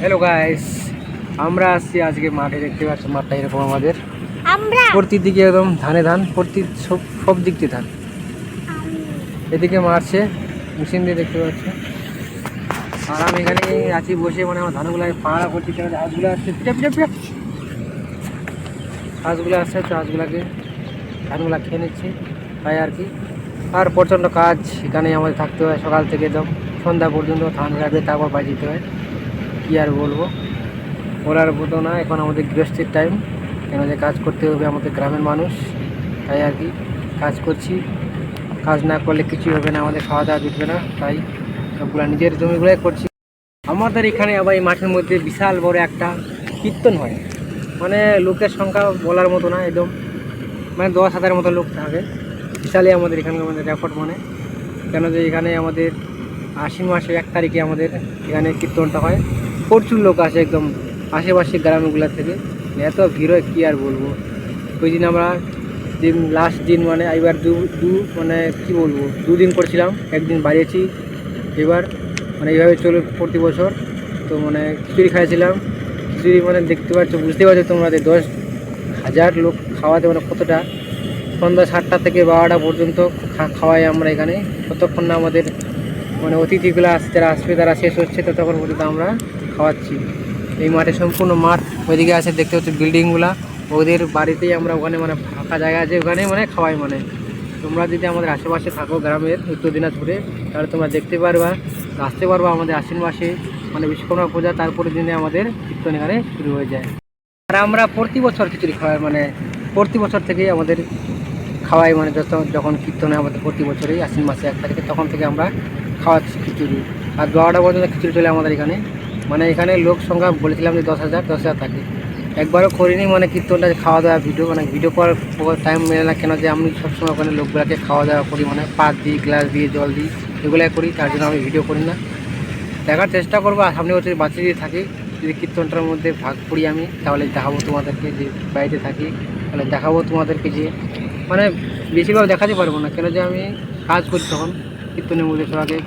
Hello guys আমরা আসছি আজকে মাঠে দেখতে পাচ্ছি মাঠটা এরকম আমাদের। প্রতি দিকে একদম ধানে ধান প্রতি সব সব দিক দিয়ে ধান। এদিকে মারছে মেশিন দিয়ে দেখতে পাচ্ছি আর আমি এখানে আছি বসে মানে আমার ধানগুলো পাড়া করছি হাঁসগুলো আসছে হাঁসগুলো আসছে তো হাঁসগুলাকে ধানগুলা খেয়ে নিচ্ছি তাই আর কি। আর প্রচণ্ড কাজ এখানে আমাদের থাকতে হয় সকাল থেকে একদম। সন্ধ্যা পর্যন্ত ধান রাখবে তারপর বাজিতে হয়। কী আর বলব? বলার মতো না, এখন আমাদের গৃহস্থির টাইম কেন যে কাজ করতে হবে আমাদের গ্রামের মানুষ, তাই আর কি কাজ করছি। কাজ না করলে কিছুই হবে না, আমাদের খাওয়া দাওয়া জুটবে না, তাই সবগুলো নিজের জমিগুলোই করছি। আমাদের এখানে আবার এই মাঠের মধ্যে বিশাল বড় একটা কীর্তন হয়। মানে লোকের সংখ্যা বলার মতো না, একদম। মানে দশ হাজার মতো লোক থাকে। বিশালই আমাদের এখানকার আমাদের রেকর্ড মানে। কেন যে এখানে আমাদের আশ্বিন মাসে এক তারিখে আমাদের এখানে কীর্তনটা হয়। প্রচুর লোক আসে একদম আশেপাশে গ্রামগুলো থেকে। এত ভিড় হয়, কী আর বলব? ওই দিন আমরা দিন লাস্ট দিন মানে এবার দু দু মানে কী বলব? দুদিন করছিলাম, একদিন বাড়িয়েছি, এবার মানে এইভাবে চলে প্রতি বছর। তো মানে খিচুড়ি খাইছিলাম খিচুড়ি মানে দেখতে পাচ্ছ, বুঝতে পারছ তোমরা যে দশ হাজার লোক খাওয়াতে মানে কতটা? সন্ধ্যা সাতটা থেকে বারোটা পর্যন্ত খাওয়াই আমরা এখানে। ততক্ষণ না আমাদের মানে অতিথিগুলো আস যারা আসবে তারা শেষ হচ্ছে, তো তখন পর্যন্ত আমরা খাওয়াচ্ছি। এই মাঠে সম্পূর্ণ মাঠ। ওইদিকে আছে, দেখতে হচ্ছে বিল্ডিংগুলো। ওদের বাড়িতেই আমরা ওখানে মানে ফাঁকা জায়গা আছে, ওখানে মানে খাওয়াই মানে। তোমরা যদি আমাদের আশেপাশে থাকো গ্রামের উত্তর দিনাজপুরে, তাহলে তোমরা দেখতে পারবা, আসতে পারবা আমাদের আশ্বিন মাসে মানে বিশ্বকর্মা পূজা তারপরে দিনে আমাদের কীর্তন এখানে শুরু হয়ে যায়। আর আমরা প্রতি বছর খিচুড়ি খাওয়াই মানে প্রতি বছর থেকেই আমাদের খাওয়াই মানে যত যখন কীর্তন আমাদের প্রতি বছরেই আশ্বিন মাসে এক তারিখে, তখন থেকে আমরা খাওয়াচ্ছি খিচুড়ি। আর বারোটা পর্যন্ত খিচুড়ি চলে আমাদের এখানে। মানে এখানে লোক সংখ্যা বলেছিলাম যে দশ হাজার দশ হাজার থাকে। একবারও করিনি মানে কীর্তনটা খাওয়া দাওয়া ভিডিও মানে ভিডিও করার টাইম মেলে না কেন যে আমি সবসময় ওখানে লোকগুলোকে খাওয়া দাওয়া করি মানে পাত দিই গ্লাস দিয়ে জল দিই, এগুলাই করি, তার জন্য আমি ভিডিও করি না। দেখার চেষ্টা করব, আর সামনে বছর বাঁচিয়ে দিয়ে থাকি, যদি কীর্তনটার মধ্যে ভাগ করি আমি, তাহলে দেখাবো তোমাদেরকে যে বাড়িতে থাকি, তাহলে দেখাবো তোমাদেরকে যে মানে বেশিরভাগ দেখাতে পারব না। কেন যে আমি কাজ করি তখন, কীর্তনের মধ্যে সবাইকে